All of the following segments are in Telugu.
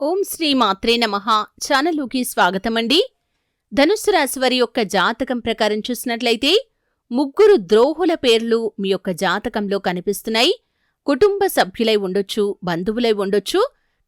ఓం శ్రీ మాత్రే నమః. ఛానలుకి స్వాగతమండి. ధనుస్సు రాశి వారి యొక్క జాతకం ప్రకారం చూసినట్లయితే ముగ్గురు ద్రోహుల పేర్లు మీ యొక్క జాతకంలో కనిపిస్తున్నాయి. కుటుంబ సభ్యులై ఉండొచ్చు బంధువులై ఉండొచ్చు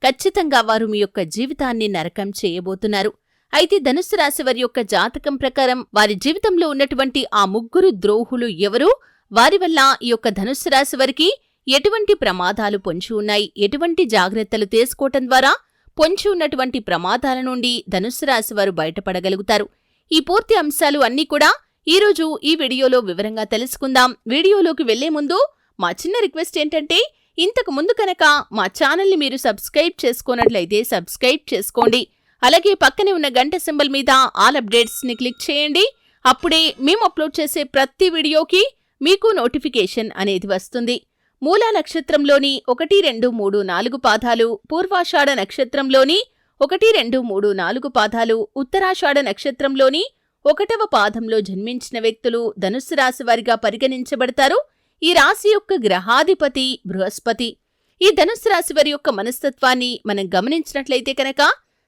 ఖచ్చితంగా వారు మీ యొక్క జీవితాన్ని నరకం చేయబోతున్నారు. అయితే ధనుస్సు రాశి వారి యొక్క జాతకం ప్రకారం వారి జీవితంలో ఉన్నటువంటి ఆ ముగ్గురు ద్రోహులు ఎవరు? వారి వల్ల ఈ యొక్క ధనుస్సు రాశి వారికి ఎటువంటి ప్రమాదాలు పొంచి ఉన్నాయి? ఎటువంటి జాగ్రత్తలు తీసుకోవటం ద్వారా పొంచి ఉన్నటువంటి ప్రమాదాల నుండి ధనుస్సు రాశి వారు బయటపడగలుగుతారు. ఈ పూర్తి అంశాలు అన్నీ కూడా ఈరోజు ఈ వీడియోలో వివరంగా తెలుసుకుందాం. వీడియోలోకి వెళ్ళే ముందు మా చిన్న రిక్వెస్ట్ ఏంటంటే ఇంతకు ముందు కనుక మా ఛానల్ని మీరు సబ్స్క్రైబ్ చేసుకోనట్లయితే సబ్స్క్రైబ్ చేసుకోండి. అలాగే పక్కనే ఉన్న గంట సింబల్ మీద ఆల్ అప్డేట్స్ని క్లిక్ చేయండి. అప్పుడే మేము అప్లోడ్ చేసే ప్రతి వీడియోకి మీకు నోటిఫికేషన్ అనేది వస్తుంది. మూలా నక్షత్రంలోని ఒకటి రెండు మూడు నాలుగు పాదాలు పూర్వాషాఢ నక్షత్రంలోని ఒకటి రెండు మూడు నాలుగు పాదాలు ఉత్తరాషాఢ నక్షత్రంలోని ఒకటవ పాదంలో జన్మించిన వ్యక్తులు ధనుస్సు రాశి వారిగా పరిగణించబడతారు. ఈ రాశి యొక్క గ్రహాధిపతి బృహస్పతి. ఈ ధనుస్సు రాశి వారి యొక్క మనస్తత్వాన్ని మనం గమనించినట్లయితే కనుక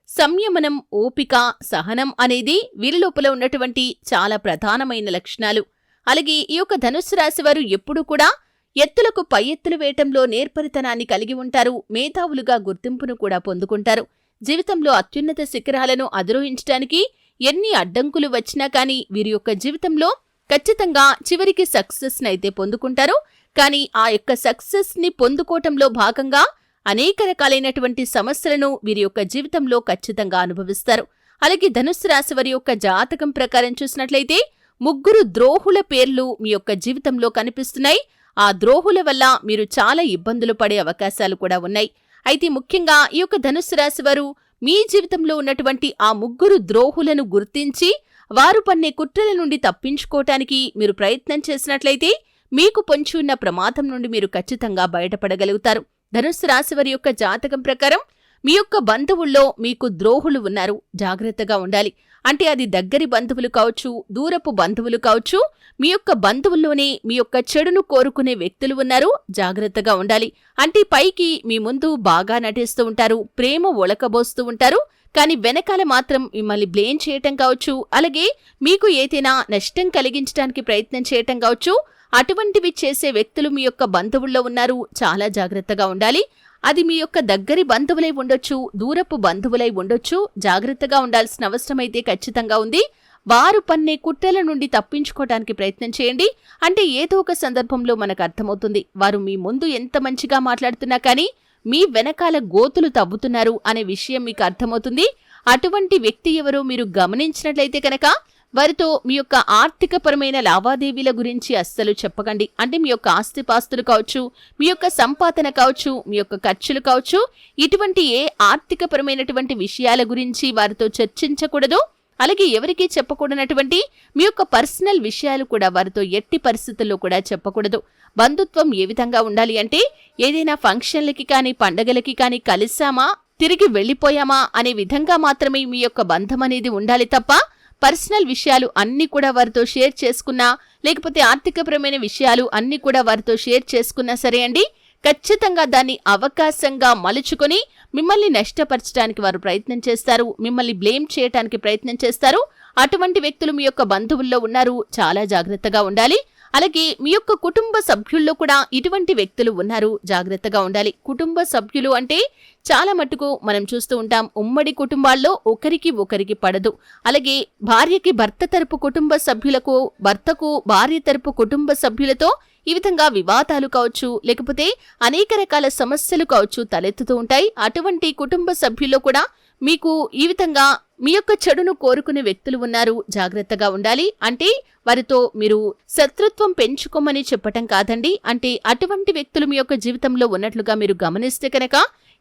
సంయమనం ఓపిక సహనం అనేది వీరి లోపల ఉన్నటువంటి చాలా ప్రధానమైన లక్షణాలు. అలాగే ఈ యొక్క ధనుస్సు రాశి వారు ఎప్పుడూ కూడా ఎత్తులకు పై ఎత్తులు వేయటంలో నేర్పరితనాన్ని కలిగి ఉంటారు. మేధావులుగా గుర్తింపును కూడా పొందుకుంటారు. జీవితంలో అత్యున్నత శిఖరాలను అధిరోహించడానికి ఎన్ని అడ్డంకులు వచ్చినా కానీ వీరి యొక్క జీవితంలో ఖచ్చితంగా చివరికి సక్సెస్ని అయితే పొందుకుంటారు. కానీ ఆ యొక్క సక్సెస్ని పొందుకోవటంలో భాగంగా అనేక రకాలైనటువంటి సమస్యలను వీరి యొక్క జీవితంలో ఖచ్చితంగా అనుభవిస్తారు. అలాగే ధనుస్సు రాశి వారి యొక్క జాతకం ప్రకారం చూసినట్లయితే ముగ్గురు ద్రోహుల పేర్లు మీ యొక్క జీవితంలో కనిపిస్తున్నాయి. ఆ ద్రోహుల వల్ల మీరు చాలా ఇబ్బందులు పడే అవకాశాలు కూడా ఉన్నాయి. అయితే ముఖ్యంగా ఈ యొక్క ధనుస్సు రాశి వారు మీ జీవితంలో ఉన్నటువంటి ఆ ముగ్గురు ద్రోహులను గుర్తించి వారు పన్నే కుట్రల నుండి తప్పించుకోవటానికి మీరు ప్రయత్నం చేసినట్లయితే మీకు పొంచి ఉన్న ప్రమాదం నుండి మీరు ఖచ్చితంగా బయటపడగలుగుతారు. ధనుస్సు రాశి వారి యొక్క జాతకం ప్రకారం మీ యొక్క బంధువుల్లో మీకు ద్రోహులు ఉన్నారు. జాగ్రత్తగా ఉండాలి. అంటే అది దగ్గరి బంధువులు కావచ్చు దూరపు బంధువులు కావచ్చు మీ యొక్క బంధువుల్లోనే మీ యొక్క చెడును కోరుకునే వ్యక్తులు ఉన్నారు. జాగ్రత్తగా ఉండాలి. అంటే పైకి మీ ముందు బాగా నటిస్తూ ఉంటారు ప్రేమ ఒలకబోస్తూ ఉంటారు కానీ వెనకాల మాత్రం మిమ్మల్ని బ్లేమ్ చేయటం కావచ్చు అలాగే మీకు ఏదైనా నష్టం కలిగించడానికి ప్రయత్నం చేయటం కావచ్చు అటువంటివి చేసే వ్యక్తులు మీ యొక్క బంధువుల్లో ఉన్నారు. చాలా జాగ్రత్తగా ఉండాలి. అది మీ యొక్క దగ్గరి బంధువులై ఉండొచ్చు దూరపు బంధువులై ఉండొచ్చు. జాగ్రత్తగా ఉండాల్సిన అవసరమైతే ఖచ్చితంగా ఉంది. వారు పన్నే కుట్రల నుండి తప్పించుకోవడానికి ప్రయత్నం చేయండి. అంటే ఏదో ఒక సందర్భంలో మనకు అర్థమవుతుంది. వారు మీ ముందు ఎంత మంచిగా మాట్లాడుతున్నా కానీ మీ వెనకాల గోతులు తవ్వుతున్నారు అనే విషయం మీకు అర్థమవుతుంది. అటువంటి వ్యక్తి ఎవరో మీరు గమనించినట్లయితే కనుక వారితో మీ యొక్క ఆర్థికపరమైన లావాదేవీల గురించి అస్సలు చెప్పకండి. అంటే మీ యొక్క ఆస్తిపాస్తులు కావచ్చు మీ యొక్క సంపాదన కావచ్చు మీ యొక్క ఖర్చులు కావచ్చు ఇటువంటి ఏ ఆర్థికపరమైనటువంటి విషయాల గురించి వారితో చర్చించకూడదు. అలాగే ఎవరికీ చెప్పకూడనటువంటి మీ యొక్క పర్సనల్ విషయాలు కూడా వారితో ఎట్టి పరిస్థితుల్లో కూడా చెప్పకూడదు. బంధుత్వం ఏ విధంగా ఉండాలి అంటే ఏదైనా ఫంక్షన్లకి కానీ పండగలకి కానీ కలిసామా తిరిగి వెళ్ళిపోయామా అనే విధంగా మాత్రమే మీ యొక్క బంధం అనేది ఉండాలి తప్ప పర్సనల్ విషయాలు అన్ని కూడా వారితో షేర్ చేసుకున్నా లేకపోతే ఆర్థికపరమైన విషయాలు అన్ని కూడా వారితో షేర్ చేసుకున్నా సరే అండి ఖచ్చితంగా దాన్ని అవకాశంగా మలుచుకొని మిమ్మల్ని నష్టపరచడానికి వారు ప్రయత్నం చేస్తారు మిమ్మల్ని బ్లేమ్ చేయడానికి ప్రయత్నం చేస్తారు. అటువంటి వ్యక్తులు మీ యొక్క బంధువుల్లో ఉన్నారు చాలా జాగ్రత్తగా ఉండాలి. అలాగే మీ యొక్క కుటుంబ సభ్యుల్లో కూడా ఇటువంటి వ్యక్తులు ఉన్నారు. జాగ్రత్తగా ఉండాలి. కుటుంబ సభ్యులు అంటే చాలా మటుకు మనం చూస్తూ ఉంటాం. ఉమ్మడి కుటుంబాల్లో ఒకరికి ఒకరికి పడదు. అలాగే భార్యకి భర్త తరపు కుటుంబ సభ్యులకు భర్తకు భార్య తరపు కుటుంబ సభ్యులతో ఈ విధంగా వివాదాలు కావచ్చు లేకపోతే అనేక రకాల సమస్యలు కావచ్చు తలెత్తుతూ ఉంటాయి. అటువంటి కుటుంబ సభ్యుల్లో కూడా మీకు ఈ విధంగా మీ యొక్క చెడును కోరుకునే వ్యక్తులు ఉన్నారు జాగ్రత్తగా ఉండాలి. అంటే వారితో మీరు శత్రుత్వం పెంచుకోమని చెప్పటం కాదండి. అంటే అటువంటి వ్యక్తులు మీ యొక్క జీవితంలో ఉన్నట్లుగా మీరు గమనిస్తే కనుక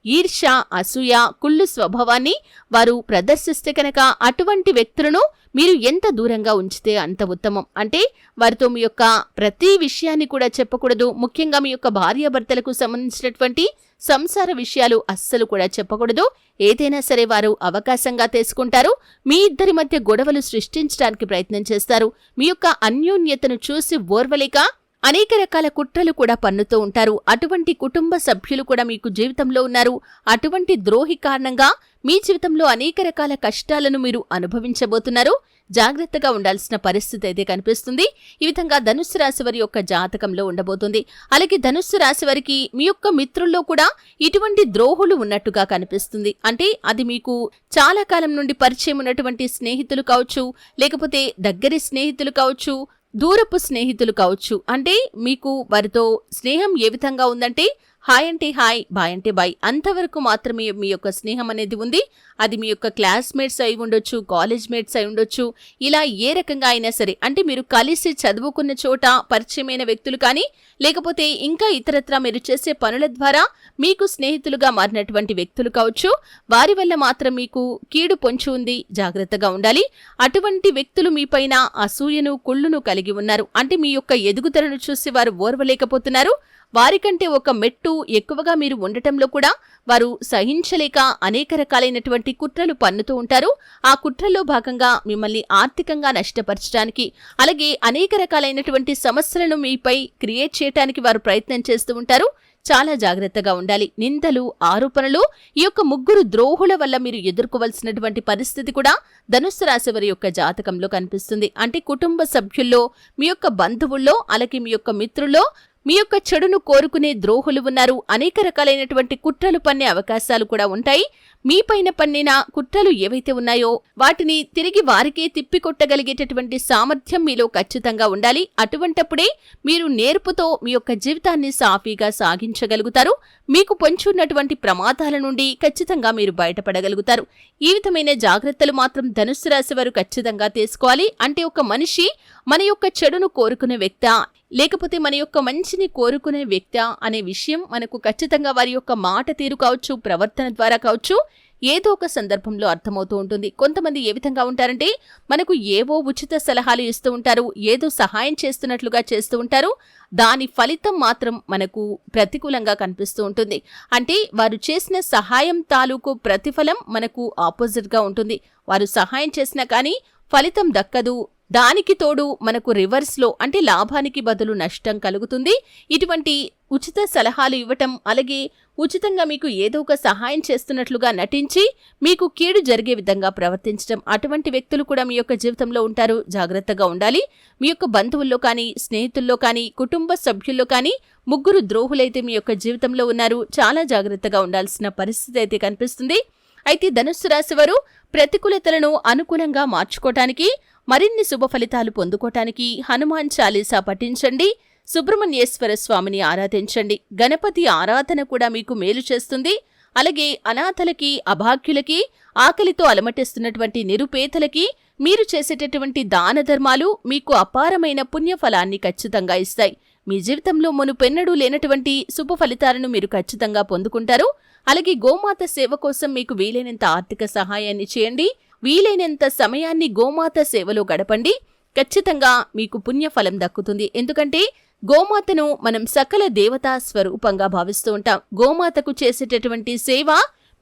ఈర్ష అసూయ కుళ్ళు స్వభావాన్ని వారు ప్రదర్శిస్తే కనుక అటువంటి వ్యక్తులను మీరు ఎంత దూరంగా ఉంచితే అంత ఉత్తమం. అంటే వారితో మీ యొక్క ప్రతి విషయాన్ని కూడా చెప్పకూడదు. ముఖ్యంగా మీ యొక్క భార్యాభర్తలకు సంబంధించినటువంటి సంసార విషయాలు అస్సలు కూడా చెప్పకూడదు. ఏదైనా సరే వారు అవకాశంగా తీసుకుంటారు. మీ ఇద్దరి మధ్య గొడవలు సృష్టించడానికి ప్రయత్నం చేస్తారు. మీ యొక్క అన్యోన్యతను చూసి ఓర్వలేక అనేక రకాల కుట్రలు కూడా పన్నుతూ ఉంటారు. అటువంటి కుటుంబ సభ్యులు కూడా మీకు జీవితంలో ఉన్నారు. అటువంటి ద్రోహి కారణంగా మీ జీవితంలో అనేక రకాల కష్టాలను మీరు అనుభవించబోతున్నారు. జాగ్రత్తగా ఉండాల్సిన పరిస్థితి అయితే కనిపిస్తుంది. ఈ విధంగా ధనుస్సు రాశి వారి యొక్క జాతకంలో ఉండబోతుంది. అలాగే ధనుస్సు రాశి వారికి మీ యొక్క మిత్రుల్లో కూడా ఇటువంటి ద్రోహులు ఉన్నట్టుగా కనిపిస్తుంది. అంటే అది మీకు చాలా కాలం నుండి పరిచయం ఉన్నటువంటి స్నేహితులు కావచ్చు లేకపోతే దగ్గరి స్నేహితులు కావచ్చు దూరపు స్నేహితులు కావచ్చు. అంటే మీకు వారితో స్నేహం ఏ విధంగా ఉందంటే హాయ్ అంటే హాయ్. బాయ్ అంటే బాయ్. అంతవరకు మాత్రమే మీ యొక్క స్నేహం అనేది ఉంది. అది మీ యొక్క క్లాస్మేట్స్ అయి ఉండొచ్చు కాలేజ్ మేట్స్ అయి ఉండొచ్చు. ఇలా ఏ రకంగా అయినా సరే అంటే మీరు కలిసి చదువుకున్న చోట పరిచయమైన వ్యక్తులు కానీ లేకపోతే ఇంకా ఇతరత్రా మీరు చేసే పనుల ద్వారా మీకు స్నేహితులుగా మారినటువంటి వ్యక్తులు కావచ్చు వారి వల్ల మాత్రం మీకు కీడు పొంచి ఉంది జాగ్రత్తగా ఉండాలి. అటువంటి వ్యక్తులు మీపైన అసూయను కుళ్ళును కలిగి ఉన్నారు. అంటే మీ యొక్క ఎదుగుదలను చూసి వారు ఓర్వలేకపోతున్నారు. వారికంటే ఒక మెట్టు ఎక్కువగా మీరు ఉండటంలో కూడా వారు సహించలేక అనేక రకాలైనటువంటి కుట్రలు పన్నుతూ ఉంటారు. ఆ కుట్రలో భాగంగా మిమ్మల్ని ఆర్థికంగా నష్టపరచడానికి అలాగే అనేక రకాలైనటువంటి సమస్యలను మీపై క్రియేట్ చేయడానికి వారు ప్రయత్నం చేస్తూ ఉంటారు. చాలా జాగ్రత్తగా ఉండాలి. నిందలు ఆరోపణలు ఈ యొక్క ముగ్గురు ద్రోహుల వల్ల మీరు ఎదుర్కోవలసినటువంటి పరిస్థితి కూడా ధనుస్సు రాశి వారి యొక్క జాతకంలో కనిపిస్తుంది. అంటే కుటుంబ సభ్యుల్లో మీ యొక్క బంధువుల్లో అలాగే మీ యొక్క మిత్రుల్లో మీ యొక్క చెడును కోరుకునే ద్రోహులు ఉన్నారు. అనేక రకాలైనటువంటి కుట్రలు పన్నే అవకాశాలు కూడా ఉంటాయి. మీపైన పన్నిన కుట్రలు ఏవైతే ఉన్నాయో వాటిని తిరిగి వారికే తిప్పికొట్టగలిగేటటువంటి సామర్థ్యం మీలో ఖచ్చితంగా ఉండాలి. అటువంటప్పుడే మీరు నేర్పుతో మీ యొక్క జీవితాన్ని సాఫీగా సాగించగలుగుతారు. మీకు పొంచున్నటువంటి ప్రమాదాల నుండి ఖచ్చితంగా మీరు బయటపడగలుగుతారు. ఈ విధమైన జాగ్రత్తలు మాత్రం ధనుస్సు రాశి వారు ఖచ్చితంగా తీసుకోవాలి. అంటే ఒక మనిషి మన యొక్క చెడును కోరుకునే వ్యక్త లేకపోతే మన యొక్క మంచిని కోరుకునే వ్యక్త అనే విషయం మనకు ఖచ్చితంగా వారి యొక్క మాట తీరు కావచ్చు ప్రవర్తన ద్వారా కావచ్చు ఏదో ఒక సందర్భంలో అర్థమవుతూ ఉంటుంది. కొంతమంది ఏ విధంగా ఉంటారంటే మనకు ఏవో ఉచిత సలహాలు ఇస్తూ ఉంటారు ఏదో సహాయం చేస్తున్నట్లుగా చేస్తూ ఉంటారు దాని ఫలితం మాత్రం మనకు ప్రతికూలంగా కనిపిస్తూ ఉంటుంది. అంటే వారు చేసిన సహాయం తాలూకు ప్రతిఫలం మనకు ఆపోజిట్గా ఉంటుంది. వారు సహాయం చేసినా కానీ ఫలితం దక్కదు దానికి తోడు మనకు రివర్స్లో అంటే లాభానికి బదులు నష్టం కలుగుతుంది. ఇటువంటి ఉచిత సలహాలు ఇవ్వటం అలాగే ఉచితంగా మీకు ఏదో ఒక సహాయం చేస్తున్నట్లుగా నటించి మీకు కీడు జరిగే విధంగా ప్రవర్తించడం అటువంటి వ్యక్తులు కూడా మీ యొక్క జీవితంలో ఉంటారు. జాగ్రత్తగా ఉండాలి. మీ యొక్క బంధువుల్లో కానీ స్నేహితుల్లో కానీ కుటుంబ సభ్యుల్లో కానీ ముగ్గురు ద్రోహులైతే మీ యొక్క జీవితంలో ఉన్నారు. చాలా జాగ్రత్తగా ఉండాల్సిన పరిస్థితి అయితే కనిపిస్తుంది. అయితే ధనుస్సు రాశి వారు ప్రతికూలతలను అనుకూలంగా మార్చుకోవటానికి మరిన్ని శుభ ఫలితాలు పొందుకోటానికి హనుమాన్ చాలీసా పఠించండి సుబ్రహ్మణ్యేశ్వర స్వామిని ఆరాధించండి. గణపతి ఆరాధన కూడా మీకు మేలు చేస్తుంది. అలాగే అనాథలకి అభాగ్యులకి ఆకలితో అలమటిస్తున్నటువంటి నిరుపేదలకి మీరు చేసేటటువంటి దాన ధర్మాలు మీకు అపారమైన పుణ్యఫలాన్ని ఖచ్చితంగా ఇస్తాయి. మీ జీవితంలో మునుపెన్నడూ లేనటువంటి శుభ ఫలితాలను మీరు ఖచ్చితంగా పొందుకుంటారు. అలాగే గోమాత సేవ కోసం మీకు వీలైనంత ఆర్థిక సహాయాన్ని చేయండి. వీలైనంత సమయాన్ని గోమాత సేవలో గడపండి. ఖచ్చితంగా మీకు పుణ్యఫలం దక్కుతుంది. ఎందుకంటే గోమాతను మనం సకల దేవతా స్వరూపంగా భావిస్తూ ఉంటాం. గోమాతకు చేసేటటువంటి సేవ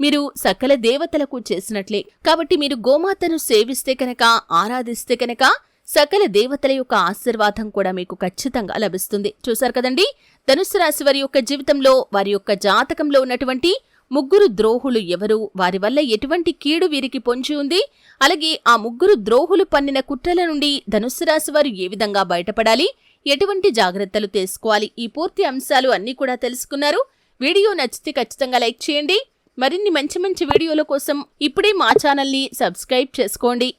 మీరు సకల దేవతలకు చేసినట్లే. కాబట్టి మీరు గోమాతను సేవిస్తే కనుక ఆరాధిస్తే కనుక సకల దేవతల యొక్క ఆశీర్వాదం కూడా మీకు ఖచ్చితంగా లభిస్తుంది. చూశారు కదండి? ధనుసు రాశి వారి యొక్క జీవితంలో వారి యొక్క జాతకంలో ఉన్నటువంటి ముగ్గురు ద్రోహులు ఎవరు? వారి వల్ల ఎటువంటి కీడు వీరికి పొంచి ఉంది? అలాగే ఆ ముగ్గురు ద్రోహులు పన్నిన కుట్రల నుండి ధనుస్సు రాశి వారు ఏ విధంగా బయటపడాలి? ఎటువంటి జాగ్రత్తలు తీసుకోవాలి? ఈ పూర్తి అంశాలు అన్నీ కూడా తెలుసుకున్నారు. వీడియో నచ్చితే ఖచ్చితంగా లైక్ చేయండి. మరిన్ని మంచి మంచి వీడియోల కోసం ఇప్పుడే మా ఛానల్ని సబ్స్క్రైబ్ చేసుకోండి.